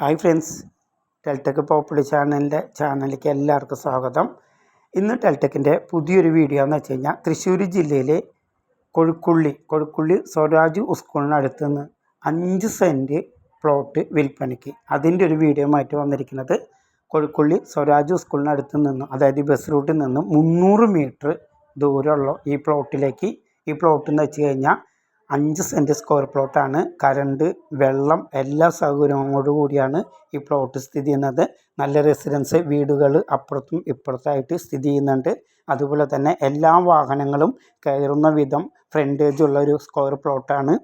Hi friends ടെൽടെക് popular ചാനലിന്റെ ചാനലിലേക്ക് എല്ലാവർക്കും സ്വാഗതം. ഇന്ന് ടെൽടെക്കിന്റെ പുതിയൊരു വീഡിയോ എന്ന് വെച്ച് കഴിഞ്ഞാൽ തൃശ്ശൂർ ജില്ലയിലെ കൊഴുക്കുള്ളി കൊഴുക്കുള്ളി സ്വരാജ് സ്കൂളിനടുത്ത് നിന്ന് അഞ്ച് സെന്റ് പ്ലോട്ട് വിൽപ്പനയ്ക്ക്. അതിന്റെ ഒരു വീഡിയോ ആയിട്ട് വന്നിരിക്കുന്നത് കൊഴുക്കുള്ളി സ്വരാജ് സ്കൂളിനടുത്ത് നിന്നും അതായത് ബസ് റൂട്ടിൽ നിന്നും മുന്നൂറ് മീറ്റർ ദൂരമുള്ള ഈ പ്ലോട്ടിലേക്ക് ഈ പ്ലോട്ട് എന്ന് വെച്ച് കഴിഞ്ഞാൽ അഞ്ച് സെന്റ് സ്ക്വയർ പ്ലോട്ടാണ് കരണ്ട് വെള്ളം എല്ലാ സൗകര്യങ്ങളോടു കൂടിയാണ് ഈ പ്ലോട്ട് സ്ഥിതി ചെയ്യുന്നത്. നല്ല റെസിഡൻസ് വീടുകൾ അപ്പുറത്തും ഇപ്പുറത്തായിട്ട് സ്ഥിതി ചെയ്യുന്നുണ്ട്. അതുപോലെ തന്നെ എല്ലാ വാഹനങ്ങളും കയറുന്ന വിധം ഫ്രണ്ടേജ് ഉള്ള ഒരു സ്ക്വയർ പ്ലോട്ടാണ്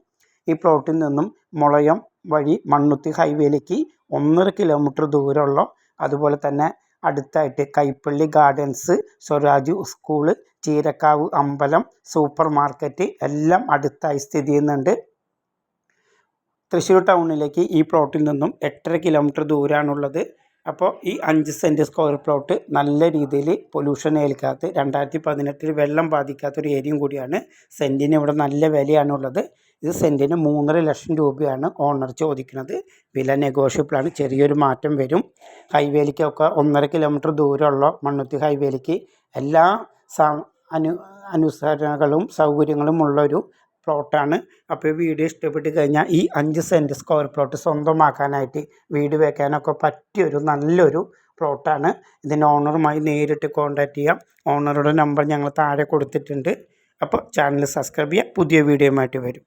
ഈ പ്ലോട്ടിൽ നിന്നും മുളയം വഴി മണ്ണുത്തി ഹൈവേയിലേക്ക് ഒന്നര കിലോമീറ്റർ ദൂരമുള്ള അതുപോലെ തന്നെ അടുത്തായിട്ട് കൈപ്പള്ളി ഗാർഡൻസ് സ്വരാജ് സ്കൂൾ ചീരക്കാവ് അമ്പലം സൂപ്പർ മാർക്കറ്റ് എല്ലാം അടുത്തായി സ്ഥിതി ചെയ്യുന്നുണ്ട്. തൃശ്ശൂർ ടൗണിലേക്ക് ഈ പ്ലോട്ടിൽ നിന്നും എട്ടര കിലോമീറ്റർ ദൂരമാണുള്ളത് അപ്പോൾ ഈ അഞ്ച് സെന്റ് സ്ക്വയർ പ്ലോട്ട് നല്ല രീതിയിൽ പൊല്യൂഷൻ ഏൽക്കാത്ത രണ്ടായിരത്തി പതിനെട്ടിൽ വെള്ളം ബാധിക്കാത്തൊരു ഏരിയയും കൂടിയാണ്. സെന്റിന് ഇവിടെ നല്ല വിലയാണുള്ളത്. ഇത് സെന്റിന് മൂന്നര ലക്ഷം രൂപയാണ് ഓണർ ചോദിക്കുന്നത്. വില നെഗോഷ്യബിളാണ്. ചെറിയൊരു മാറ്റം വരും. ഹൈവേലിക്കൊക്കെ ഒന്നര കിലോമീറ്റർ ദൂരമുള്ള മണ്ണുത്തി ഹൈവേലിക്ക് എല്ലാ അനു അനുസരണകളും സൗകര്യങ്ങളും ഉള്ളൊരു പ്ലോട്ടാണ്. അപ്പോൾ വീഡിയോ ഇഷ്ടപ്പെട്ട് കഴിഞ്ഞാൽ ഈ അഞ്ച് സെന്റ് സ്ക്വയർ പ്ലോട്ട് സ്വന്തമാക്കാനായിട്ട് വീട് വെക്കാനൊക്കെ പറ്റിയൊരു നല്ലൊരു പ്ലോട്ടാണ്. ഇതിന്റെ ഓണറുമായി നേരിട്ട് കോൺടാക്റ്റ് ചെയ്യാം. ഓണറുടെ നമ്പർ ഞങ്ങൾ താഴെ കൊടുത്തിട്ടുണ്ട്. അപ്പോൾ ചാനൽ സബ്സ്ക്രൈബ് ചെയ്യുക പുതിയ വീഡിയോയുമായിട്ട് വരും.